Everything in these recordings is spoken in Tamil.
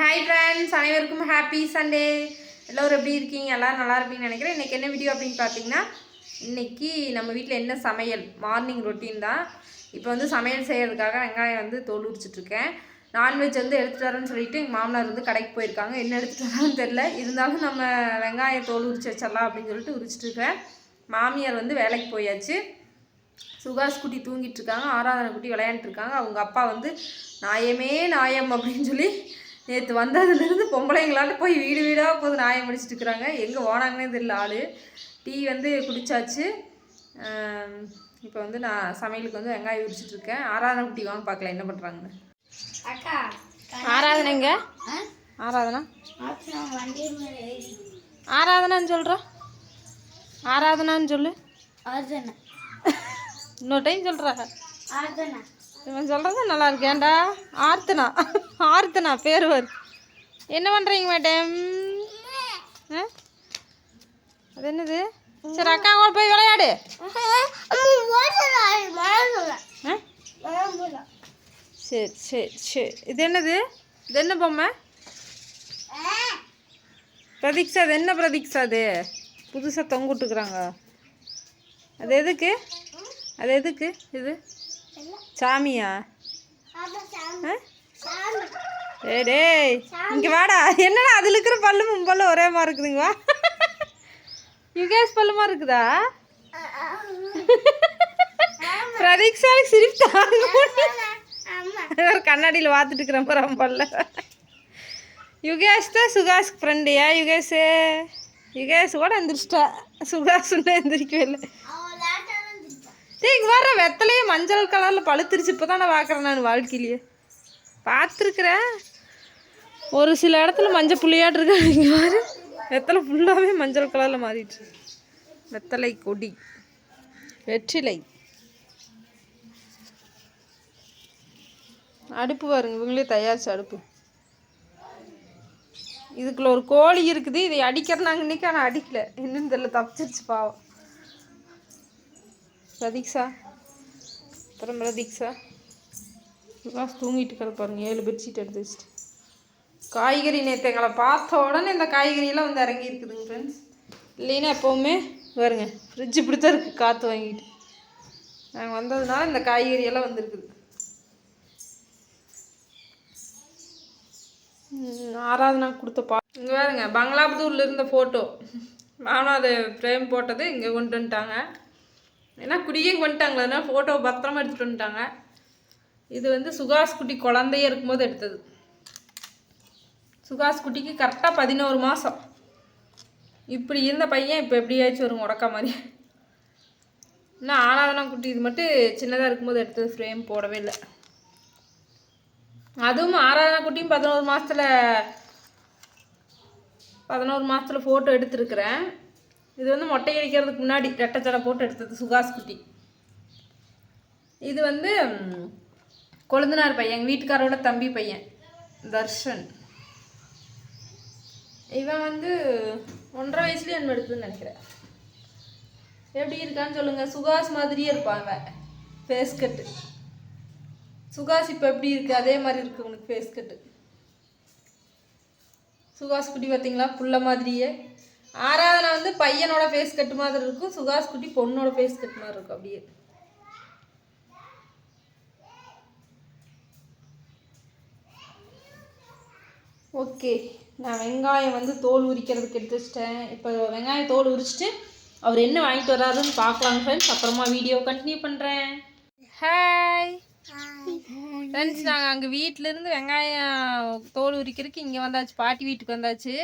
ஹாய் ஃப்ரெண்ட்ஸ் அனைவருக்கும் ஹாப்பி சண்டே எல்லோரும் எப்படி இருக்கீங்க? எல்லோரும் நல்லா இருப்பீங்கன்னு நினைக்கிறேன். இன்றைக்கி என்ன வீடியோ அப்படின்னு பார்த்தீங்கன்னா இன்னைக்கு நம்ம வீட்டில் என்ன சமையல்? மார்னிங் ரொட்டீன் தான். இப்போ வந்து சமையல் செய்கிறதுக்காக வெங்காயம் வந்து தோல் உரிச்சிட்ருக்கேன் நான்வெஜ் வந்து எடுத்துகிட்டு வரேன்னு சொல்லிட்டு எங்கள் மாமனார் வந்து கடைக்கு போயிருக்காங்க. என்ன எடுத்துகிட்டு வரான்னு தெரில இருந்தாலும் நம்ம வெங்காயம் தோல் உரிச்சு வச்சிடலாம் அப்படின்னு சொல்லிட்டு உரிச்சிட்ருக்கேன் மாமியார் வந்து வேலைக்கு போயாச்சு. சுகாஷ் குட்டி தூங்கிட்டு இருக்காங்க. ஆராதனை குட்டி விளையாண்டுருக்காங்க அவங்க அப்பா வந்து நாயமே நாயம் அப்படின்னு சொல்லி நேற்று வந்ததுலேருந்து பொம்பளைங்களால போய் வீடு வீடாக போது நாயம் முடிச்சிட்டு இருக்கிறாங்க. எங்கே ஓனாங்கன்னே தெரியல ஆள். டீ வந்து குடிச்சாச்சு. இப்போ வந்து நான் சமையலுக்கு வந்து வெங்காயம் உரிச்சிட்டு இருக்கேன். ஆராதனை குட்டி வாங்க பார்க்கலாம் என்ன பண்ணுறாங்கன்னு அக்கா ஆராதனைங்க ஆராதனா ஆராதனான்னு சொல்கிறோம் ஆராதனான்னு சொல்லு. ஆர்தனா இன்னொரு டைம் சொல்கிறா ஆர்தனா இவன் சொல்கிறது நல்லா இருக்கேன்டா ஆர்த்தனா? ஆர்த்தனா பேர் வரு என்ன பண்ணுறீங்க மேடம்? அது என்னது? சரி அக்கா கூட போய் விளையாடு. சரி சரி சரி. இது என்னது? இது என்ன பொம்மை? பிரதீக்ஷா அது என்ன பிரதீக்ஷா அது? புதுசாக தொங்கிட்டுக்குறாங்க அது எதுக்கு? அது எதுக்கு? இது? சாமியா? ஏய் டேய் இங்க வாடா. என்னடா அதுல இருக்கிற பல்லு மும்பல்லு ஒரே மாதிரி இருக்குதுங்க வா. யுகேஷ் பல்லுமா இருக்குதா? பிரதீக்ஷாவுக்கு சிரிப்பு தாங்க ஒரு கண்ணாடியில் பார்த்துட்டு இருக்கிற மாதிரி பல்ல. யுகேஷ் தான் சுகாஷ் ஃப்ரெண்டியா யுகேஷ் யுகேஷ் கூட எந்திரிச்சிட்டா? சுகாஷ் எந்திரிக்கவே இல்லை. டேய் இங்கே வர வெத்தலையே மஞ்சள் கலரில் பழுத்துருச்சு. இப்போ தான் நான் பார்க்குறேன் நான் வாழ்க்கையிலேயே. பார்த்துருக்குறேன் ஒரு சில இடத்துல மஞ்சள் புள்ளியாட்டு இருக்கு. இங்கே வெத்தலை ஃபுல்லாகவே மஞ்சள் கலரில் மாறிடுச்சு வெத்தலை கொடி. வெற்றிலை. அடுப்பு பாருங்க இவங்களே தயாரிச்ச அடுப்பு. இதுக்குள்ள ஒரு கோழி இருக்குது. இதை அடிக்கிறனாங்க இன்னைக்கு ஆனால் அடிக்கல. என்னன்னு தெரியல தப்பிச்சிருச்சு பாவம். பிரதீக்ஷா அப்புறம் பிரதீக்ஷா சுகாஷ் தூங்கிட்டு கிடப்பாருங்க ஏழு பெட்ஷீட் எடுத்து வச்சுட்டு. காய்கறி நேற்று எங்களை பார்த்த உடனே இந்த காய்கறியெல்லாம் வந்து இறங்கி இருக்குதுங்க ஃப்ரெண்ட்ஸ் இல்லைன்னா எப்போவுமே வருங்க ஃப்ரிட்ஜ் இப்படி தான் இருக்குது காற்று வாங்கிட்டு. நாங்கள் வந்ததுனால இந்த காய்கறியெல்லாம் வந்துருக்குது. ஆறாவது நாள் கொடுத்த பா இங்கே பாருங்க பங்களாபுதூரில் இருந்த ஃபோட்டோ நானும் அதை ஃப்ரேம் போட்டது இங்கே கொண்டு வந்துட்டாங்க. ஏன்னா குடியும் வந்துட்டாங்களே அதனால் ஃபோட்டோ பத்திரமா எடுத்துகிட்டு வந்துட்டாங்க. இது வந்து சுகாஸ் குட்டி குழந்தைய இருக்கும்போது எடுத்தது. சுகாஸ் குட்டிக்கு கரெக்டாக பதினோரு மாதம் இப்படி இருந்த பையன் இப்போ எப்படியாச்சும் வரும் உடக்கா மாதிரி. இன்னும் ஆராதனா குட்டி இது மட்டும் சின்னதாக இருக்கும்போது எடுத்தது ஃப்ரேம் போடவே இல்லை. அதுவும் ஆராதனா குட்டியும் பதினோரு மாதத்தில் பதினோரு மாதத்தில் ஃபோட்டோ எடுத்துருக்குறேன். இது வந்து மொட்டை அடிக்கிறதுக்கு முன்னாடி ரெட்டச்சடை போட்டு எடுத்தது சுகாஷ் குட்டி. இது வந்து கொழுந்தனார் பையன் எங்கள் வீட்டுக்காரோட தம்பி பையன் தர்ஷன். இவன் வந்து ஒன்றரை வயசுலேயே என்ன எடுத்துன்னு நினைக்கிறேன். எப்படி இருக்கான்னு சொல்லுங்க. சுகாஷ் மாதிரியே இருப்பான் இவன் ஃபேஸ் கட்டு சுகாஷ் இப்போ எப்படி இருக்குது அதே மாதிரி இருக்குது உனக்கு ஃபேஸ் கட்டு சுகாஷ் குட்டி பார்த்தீங்களா புள்ள மாதிரியே. ஆராதனா வந்து பையனோட ஃபேஸ் கட்டு மாதிரி இருக்கும். சுகாஸ் குட்டி பொண்ணோட ஃபேஸ் கட்டு மாதிரி இருக்கும் அப்படியே. ஓகே. நான் வெங்காயம் வந்து தோல் உரிக்கிறதுக்கு எடுத்து வச்சிட்டேன். இப்போ வெங்காயம் தோல் உரிச்சிட்டு அவர் என்ன வாங்கிட்டு வர்றாருன்னு பார்க்கலாம் ஃப்ரெண்ட்ஸ் அப்புறமா வீடியோ கண்டினியூ பண்ணுறேன் ஹாய் ஃப்ரெண்ட்ஸ் நாங்கள் அங்கே வீட்டிலேருந்து வெங்காயம் தோல் உரிக்கிறதுக்கு இங்கே வந்தாச்சு. பாட்டி வீட்டுக்கு வந்தாச்சு.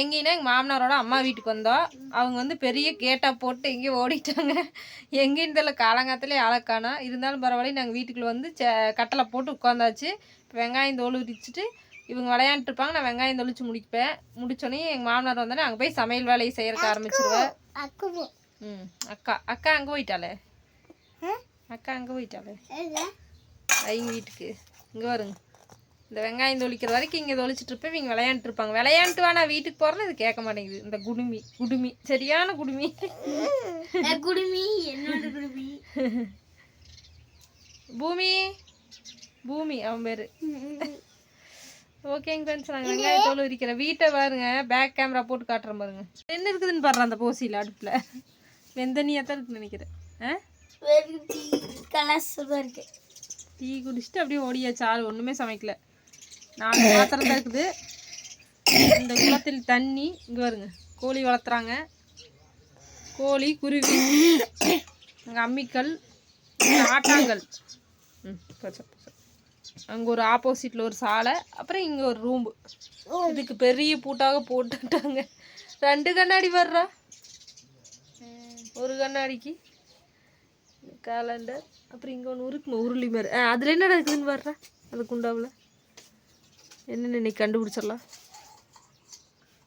எங்கேன்னா எங்கள் மாமனாரோட அம்மா வீட்டுக்கு வந்தோம் அவங்க வந்து பெரிய கேட்டாக போட்டு எங்கேயோ ஓடிட்டாங்க. எங்கேன்னு தெரியல காலங்காத்திலே ஆளக்கானா இருந்தாலும் பரவாயில்ல நாங்கள் வீட்டுக்குள்ளே வந்து ச கட்டளை போட்டு உட்காந்தாச்சு. இப்போ வெங்காயம் தோல் உரிச்சிட்டு இவங்க விளையாண்டுட்டு இருப்பாங்க நான் வெங்காயம் தொளிச்சு முடிப்பேன். முடிச்சோடனே எங்கள் மாமனார் வந்தோடனே அங்கே போய் சமையல் வேலையை செய்யறதுக்கு ஆரம்பிச்சிருவேன் ம் அக்கா அக்கா அங்கே போயிட்டாளே. அக்கா அங்கே போயிட்டாளே. அவங்க வீட்டுக்கு. இங்கே வருங்க இந்த வெங்காயம் தொளிக்கிற வரைக்கும் இங்கே தொளிச்சிட்டு இருப்பேன் இவங்க விளையாண்டுட்டு இருப்பாங்க. விளையாண்டுட்டு வா நான் வீட்டுக்கு போகிறேன்னு இது கேட்க மாட்டேங்குது. இந்த குடுமி குடுமி. சரியான குடுமி. குடுமி என்னோட குடுமி. பூமி பூமி அவன் பேர். ஓகேங்க ஃப்ரெண்ட்ஸ் நாங்கள் வெங்காயத்தோல் உரிக்கிறேன் வீட்டை பாருங்க. பேக் கேமரா போட்டு காட்டுறேன் பாருங்க. என்ன இருக்குதுன்னு பாடுறேன் அந்த போசியில் அடுப்பில். வெந்தனியாக தான் இருக்குன்னு நினைக்கிறேன். ஆ? டீ குடிச்சிட்டு அப்படியே ஓடியாச்சு. ஆள் ஒன்றுமே சமைக்கல. நாலு பாத்திரம் தான் இருக்குது. இந்த குளத்தில் தண்ணி இங்கே வருங்க கோழி வளர்த்துறாங்க. கோழி குருவி அங்கே அம்மிக்கல் ஆட்டாங்கல். ம் அங்கே ஒரு ஆப்போசிட்டில் ஒரு சாலை அப்புறம் இங்கே ஒரு ரூம்பு இதுக்கு பெரிய பூட்டாக போட்டுட்டாங்க. ரெண்டு கண்ணாடி வர்றா? ஒரு கண்ணாடிக்கு. கேலண்டர் அப்புறம் இங்கே ஒன்று இருக்குமா உருளி மாதிரி ஆ அதில் என்னடா இருக்குதுன்னு வர்றா? அந்த குண்டாவில் என்னென்ன இன்னைக்கு கண்டுபிடிச்சிடலாம்?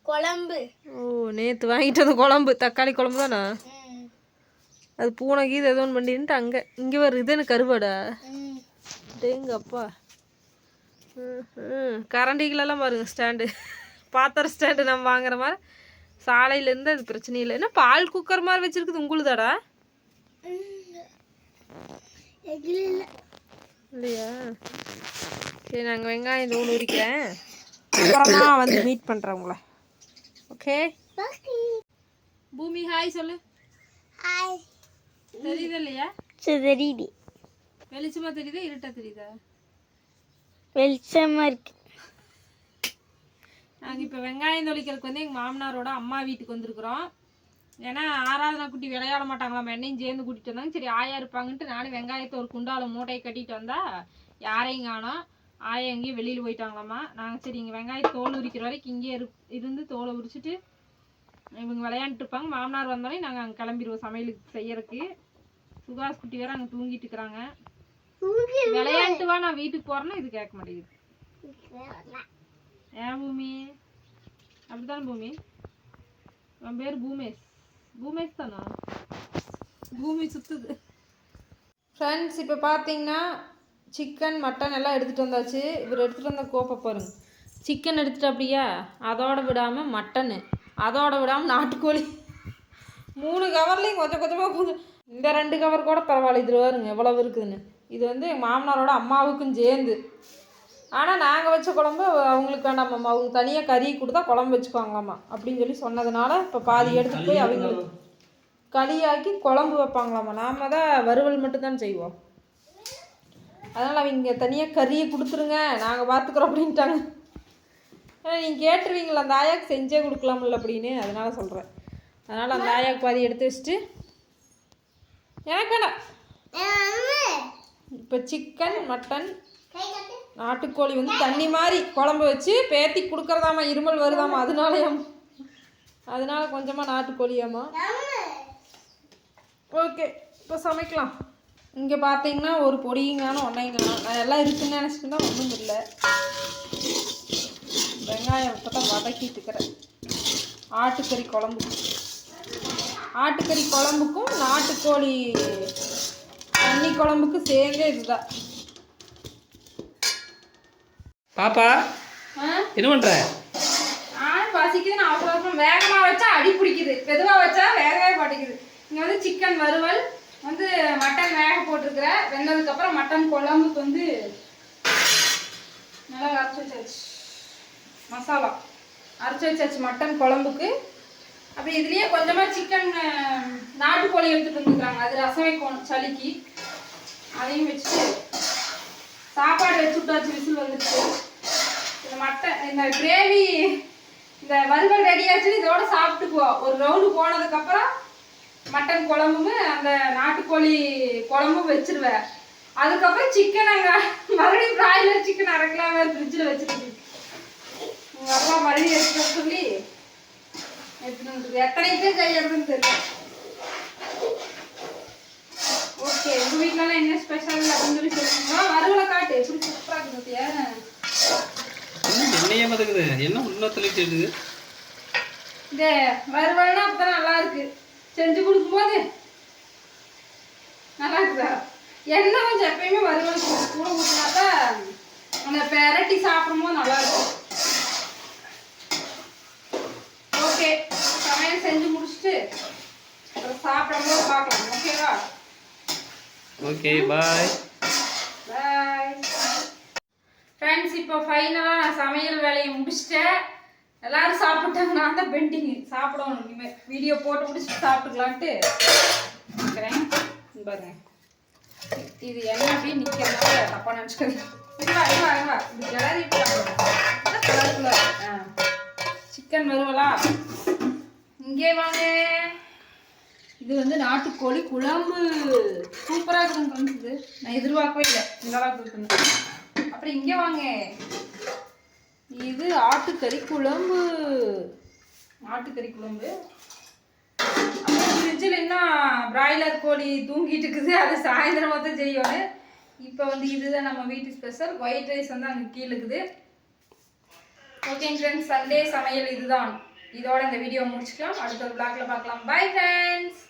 குழம்பு. ஓ நேற்று வாங்கிட்டு வந்த குழம்பு. தக்காளி குழம்பு தானா? அது பூனை கீது ஏதோ ஒன்று பண்ணிட்டு அங்கே. இங்கே இது எனக்கு கருவாடா? டேங்க அப்பா கரண்டிகளெல்லாம் பாருங்க ஸ்டாண்டு. பாத்திர ஸ்டாண்டு நம்ம வாங்குற மாதிரி. சாலையிலேருந்து அது பிரச்சனை இல்லை. என்ன பால் குக்கர் மாதிரி வச்சிருக்குது உங்களுதாடா? இல்லையா? சரி நாங்கள் வெங்காயம் தூள் உரிக்கிறேன். அப்புறமா வந்து மீட் பண்ணுறேன் உங்களை. ஓகே பூமி ஹாய் சொல்லு. ஹாய் தெரியுதா இல்லையா? தெரியுது. வெளிச்சமா தெரியுதா இருட்டா தெரியுதா? வெளிச்சமா இருக்கு. நாங்கள் இப்போ வெங்காயம் தொளிக்கிறதுக்கு வந்து எங்கள் மாமனாரோட அம்மா வீட்டுக்கு வந்திருக்கிறோம். ஏன்னா ஆராதனா குட்டி விளையாட மாட்டாங்களாம். என்னையும் சேர்ந்து கூட்டிகிட்டு வந்தாங்க. சரி ஆயா இருப்பாங்கன்ட்டு நானும் வெங்காயத்தை ஒரு குண்டால மூட்டையை கட்டிட்டு வந்தா யாரையும் காணோம். ஆயா எங்கேயும் வெளியில் போயிட்டாங்களாம்மா நாங்கள் சரி இங்கே வெங்காயம் தோல் உரிக்கிற வரைக்கும் இங்கேயே இரு இருந்து தோலை உரிச்சிட்டு இவங்க விளையாண்டுட்டு இருப்பாங்க. மாமனார் வந்தோடனே நாங்கள் அங்கே கிளம்பிடுவோம் சமையலுக்கு செய்யறதுக்கு. சுகாஸ் குட்டி வேற அங்கே தூங்கிட்டு இருக்கிறாங்க. விளையாண்டு வா நான் வீட்டுக்கு போறேன்னா இது கேட்க மாட்டேங்குது. ஏன் பூமி? அப்படித்தானே பூமி? உன் பேர் பூமேஷ். பூமி தானா பூமி சுத்துது. ஃப்ரெண்ட்ஸ் இப்போ பார்த்தீங்கன்னா சிக்கன் மட்டன் எல்லாம் எடுத்துகிட்டு வந்தாச்சு. இவர் எடுத்துகிட்டு வந்த கோப்பை பாருங்க. சிக்கன் எடுத்துட்டு அப்படியா அதோட விடாமல் மட்டனு அதோட விடாமல் நாட்டுக்கோழி. மூணு கவர்லேயும் கொஞ்சம் கொஞ்சமாக கொஞ்சம் இந்த ரெண்டு கவர் கூட பரவாயில்ல இதில் வருங்க எவ்வளவு இருக்குதுன்னு. இது வந்து எங்கள் மாமனாரோட அம்மாவுக்கும் சேர்ந்து. ஆனால் நாங்கள் வச்ச குழம்பு அவங்களுக்கு வேண்டாமாம்மா அவங்க தனியாக கறி கொடுத்தா குழம்பு வச்சுக்குவாங்களாம்மா அப்படின்னு சொல்லி சொன்னதுனால இப்போ பாதி எடுத்துகிட்டு போய் அவங்களுக்கு களியாக்கி குழம்பு வைப்பாங்களாம்மா. நாம தான் வறுவல் மட்டும்தான் செய்வோம். அதனால் அவங்க தனியாக கறியை கொடுத்துருங்க நாங்கள் பார்த்துக்குறோம் அப்படின்ட்டாங்க. ஏன்னா நீங்கள் கேட்டுருவீங்களா அந்த ஆயாக்கு செஞ்சே கொடுக்கலாம்ல அப்படின்னு அதனால சொல்கிறேன் அதனால் அந்த ஆயாக்கு பாதி எடுத்து வச்சுட்டு எனக்கு வேணாம். இப்போ சிக்கன் மட்டன் நாட்டுக்கோழி வந்து தண்ணி மாதிரி குழம்பு வச்சு பேத்தி கொடுக்குறதாம்மா இருமல் வருதாம்மா. அதனாலயாம் அதனால கொஞ்சமாக நாட்டுக்கோழியாம்மா. ஓகே இப்போ சமைக்கலாம். இங்கே பார்த்தீங்கன்னா ஒரு பொடிங்கான ஒன்றைங்கான நான் எல்லாம் இருக்குன்னு நினச்சிட்டு தான் ஒன்றும் இல்லை. வெங்காயம் இப்போ தான் வதக்கிட்டு இருக்கிறேன். ஆட்டுக்கறி குழம்பு. ஆட்டுக்கறி குழம்புக்கும் நாட்டுக்கோழி தண்ணி குழம்புக்கும் சேர்ந்தே இதுதான். பாப்பா என்ன பண்ற? பசிக்குது நான் அவசர அவசரம் வேகமாக வச்சா அடி பிடிக்குது. மெதுவாக வச்சா வேகவே மாட்டேங்குது. இங்கே வந்து சிக்கன் வறுவல் வந்து மட்டன் வேக போட்டிருக்கிறேன் வெந்ததுக்கப்புறம் மட்டன் குழம்புக்கு வந்து நல்லா அரைச்சி வச்சாச்சு. மசாலா. அரைச்சி வச்சாச்சு மட்டன் குழம்புக்கு. அப்புறம் இதுலேயே கொஞ்சமாக சிக்கன் நாட்டுக்கோழி எடுத்துகிட்டு வந்துருக்குறாங்க அது ரசம் வைக்கணும் சளிக்கு. அதையும் வச்சுட்டு சாப்பாடு வச்சு விட்டாச்சு விசில் வந்துடுச்சு இந்த மட்டன் இந்த கிரேவி இந்த வறுவல் ரெடி ஆச்சுன்னு இதோட சாப்பிட்டுக்குவோம் ஒரு ரவுண்டு போனதுக்கப்புறம் மட்டன் குழம்பும் அந்த நாட்டுக்கோழி குழம்பும் வச்சிருவேன் அதுக்கப்புறம் சிக்கன் அங்கே மறுபடியும் பிராய்லர் சிக்கன் அரைக்கலாமே ஃப்ரிட்ஜில் வச்சிருக்கு வரலாம் மறுபடியும் எடுத்து சொல்லி. எடுத்துட்டு எத்தனை பேர் கையெழுதுன்னு தெரியல. ஓகே உங்கள் வீட்டிலலாம் என்ன ஸ்பெஷல் அப்படின்னு சொல்லி சொல்லுங்க. வறுவலை காட்டு எப்படி சூப்பராக இருக்குது பார்த்தியா? என்னையே மதக்குது என்ன உள்ள தள்ளிட்டு இருக்குது இந்த வறுவல்னா அப்பதான் நல்லா இருக்கு. செஞ்சு கொடுக்கும்போது நல்லா இருக்குதா? எண்ணெய் கொஞ்சம் எப்பயுமே வறுவல் கூட ஊற்றினாதான் அந்த பெரட்டி சாப்பிடும்போது நல்லா இருக்கும் ஓகே. சமையல் செஞ்சு முடிச்சுட்டு அப்புறம் சாப்பிடும்போது பார்க்கலாம். ஓகேவா? Okay bye. ஃப்ரெண்ட்ஸ் இப்போ ஃபைனலாக நான் சமையல் வேலையை முடிச்சிட்டேன். எல்லாரும் சாப்பிட்டாங்க. நான் தான் பெண்டிங் சாப்பிடணும். இனிமேல் வீடியோ போட்டு முடிச்சுட்டு சாப்பிட்டுக்கலான்ட்டு இருக்கிறேன். பாருங்க. இது என்ன அப்படியே நிற்கிறதுனால தப்பா நினச்சிக்கிறேன் இதுவா இதுவா இதுவா இது கிளறிட்டு ஆ. சிக்கன் வருவலா இங்கே வாங்க. இது வந்து நாட்டுக்கோழி குழம்பு. சூப்பராக இருக்கும் இது. நான் எதிர்பார்க்கவே இல்லை. இந்த அளவுக்கு இருக்குன்னு அப்புறம் இங்கே வாங்க. இது ஆட்டுக்கறி குழம்பு. ஆட்டுக்கறி குழம்பு. அப்புறம் ஃப்ரிட்ஜில் என்ன பிராய்லர் கோழி தூங்கிட்டு இருக்குது அது சாயந்தரம் மொத்தம் செய்யணும் இப்போ வந்து இதுதான் நம்ம வீட்டு ஸ்பெஷல் ஒயிட் ரைஸ் வந்து அங்கே கீழே இருக்குது. ஓகேங்க ஃப்ரெண்ட்ஸ் சண்டே சமையல் இதுதான். இதோட இந்த வீடியோ முடிச்சுக்கலாம். அடுத்த vlogல பார்க்கலாம். Bye friends